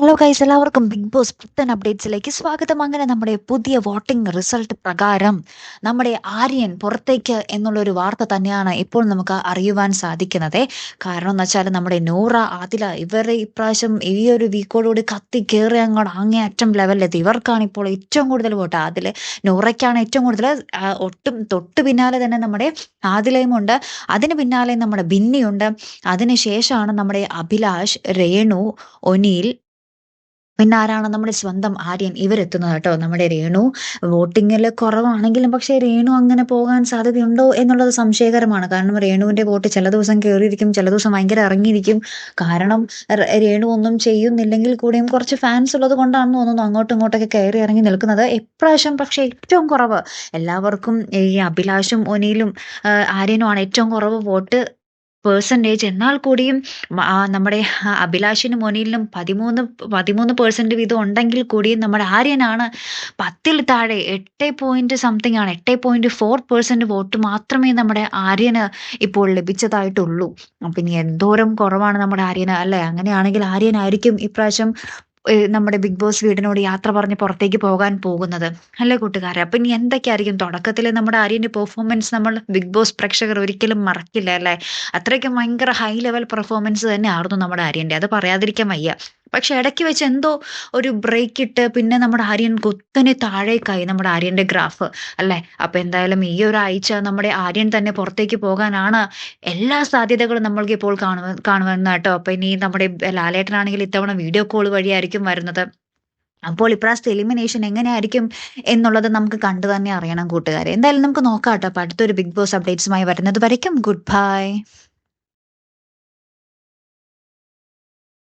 Hello guys എല്ലാവർക്കും big boss പുത്തൻ അപ്ഡേറ്റ്സിലേക്ക് സ്വാഗതം. അങ്ങനെ നമ്മുടെ പുതിയ വോട്ടിംഗ് റിസൾട്ട് പ്രകാരം നമ്മുടെ ആര്യൻ പുറത്തേക്ക് എന്നുള്ളൊരു വാർത്ത തന്നെയാണ് ഇപ്പോൾ നമുക്ക് അറിയുവാൻ സാധിക്കുന്നത്. കാരണം എന്ന് വെച്ചാൽ നമ്മുടെ നൂറ ആദില ഇവർ ഇപ്രാവശ്യം ഈ ഒരു വീക്കോടുകൂടി കത്തി കയറി അങ്ങോട്ട് അങ്ങേയറ്റം ലെവലിലെത്തി ഇവർക്കാണ് ഇപ്പോൾ ഏറ്റവും കൂടുതൽ വോട്ട്. ആദില നൂറയ്ക്കാണ് ഏറ്റവും കൂടുതൽ. ഒട്ടും തൊട്ട് പിന്നാലെ തന്നെ നമ്മുടെ ആദിലയും ഉണ്ട്. അതിന് പിന്നാലെ നമ്മുടെ ബിന്നിയുണ്ട്. അതിന് ശേഷമാണ് നമ്മുടെ അഭിലാഷ് രേണു ഒനീൽ പിന്നെ ആരാണ് നമ്മുടെ സ്വന്തം ആര്യൻ ഇവരെത്തുന്നത് കേട്ടോ? നമ്മുടെ രേണു. വോട്ടിങ്ങിൽ കുറവാണെങ്കിലും പക്ഷേ രേണു അങ്ങനെ പോകാൻ സാധ്യതയുണ്ടോ എന്നുള്ളത് സംശയകരമാണ്. കാരണം രേണുവിന്റെ വോട്ട് ചില ദിവസം കയറിയിരിക്കും ചില ദിവസം ഭയങ്കര ഇറങ്ങിയിരിക്കും. കാരണം രേണു ഒന്നും ചെയ്യുന്നില്ലെങ്കിൽ കൂടിയും കുറച്ച് ഫാൻസ് ഉള്ളത് കൊണ്ടാണെന്ന് തോന്നുന്നു അങ്ങോട്ടും ഇങ്ങോട്ടൊക്കെ കയറി ഇറങ്ങി നിൽക്കുന്നത്. ഇപ്രാവശ്യം പക്ഷേ ഏറ്റവും കുറവ്. എല്ലാവർക്കും ഈ അഭിലാഷും ഒനിയിലും ആര്യനുമാണ് ഏറ്റവും കുറവ് വോട്ട് പേഴ്സന്റേജ് എന്നാൽ കൂടിയും നമ്മുടെ അഭിലാഷിനും മോനിലിനും പതിമൂന്ന് പതിമൂന്ന് പേഴ്സന്റ് വീതം ഉണ്ടെങ്കിൽ കൂടിയും നമ്മുടെ ആര്യനാണ് പത്തിൽ താഴെ എട്ട് പോയിന്റ് സംതിങ് ആണ്. എട്ട് പോയിന്റ് ഫോർ പേഴ്സന്റ് വോട്ട് മാത്രമേ നമ്മുടെ ആര്യന് ഇപ്പോൾ ലഭിച്ചതായിട്ടുള്ളൂ. അപ്പം ഇനി എന്തോരം കുറവാണ് നമ്മുടെ ആര്യന് അല്ലേ? അങ്ങനെയാണെങ്കിൽ ആര്യനായിരിക്കും ഇപ്രാവശ്യം നമ്മുടെ ബിഗ് ബോസ് വീടിനോട് യാത്ര പറഞ്ഞ് പുറത്തേക്ക് പോകാൻ പോകുന്നത്. അല്ലേ കൂട്ടുകാരെ? അപ്പം ഇനി എന്തൊക്കെയായിരിക്കും തുടക്കത്തിൽ നമ്മുടെ ആര്യന്റെ പെർഫോമൻസ് നമ്മൾ ബിഗ് ബോസ് പ്രേക്ഷകർ ഒരിക്കലും മറക്കില്ല അല്ലേ? അത്രയ്ക്കും ഭയങ്കര ഹൈ ലെവൽ പെർഫോമൻസ് തന്നെ ആയിരുന്നു നമ്മുടെ ആര്യന്റെ. അത് പറയാതിരിക്കാൻ വയ്യ. പക്ഷെ ഇടയ്ക്ക് വെച്ച് എന്തോ ഒരു ബ്രേക്ക് ഇട്ട് പിന്നെ നമ്മുടെ ആര്യൻ കുത്തനെ താഴേക്കായി നമ്മുടെ ആര്യന്റെ ഗ്രാഫ് അല്ലേ? അപ്പൊ എന്തായാലും ഈ ഒരാഴ്ച നമ്മുടെ ആര്യൻ തന്നെ പുറത്തേക്ക് പോകാനാണ് എല്ലാ സാധ്യതകളും നമ്മൾക്ക് ഇപ്പോൾ കാണുക കാണുമെന്ന് കേട്ടോ. അപ്പൊ ഇനി നമ്മുടെ ലാലേട്ടനാണെങ്കിൽ ഇത്തവണ വീഡിയോ കോൾ വഴിയായിരിക്കും വരുന്നത്. അപ്പോൾ ഇപ്രാവശ്യത്തെ എലിമിനേഷൻ എങ്ങനെയായിരിക്കും എന്നുള്ളത് നമുക്ക് കണ്ടു തന്നെ അറിയണം കൂട്ടുകാരെ. എന്തായാലും നമുക്ക് നോക്കാം കേട്ടോ. അപ്പൊ അടുത്തൊരു ബിഗ് ബോസ് അപ്ഡേറ്റ്സുമായി വരുന്നത് വരയ്ക്കും. Good bye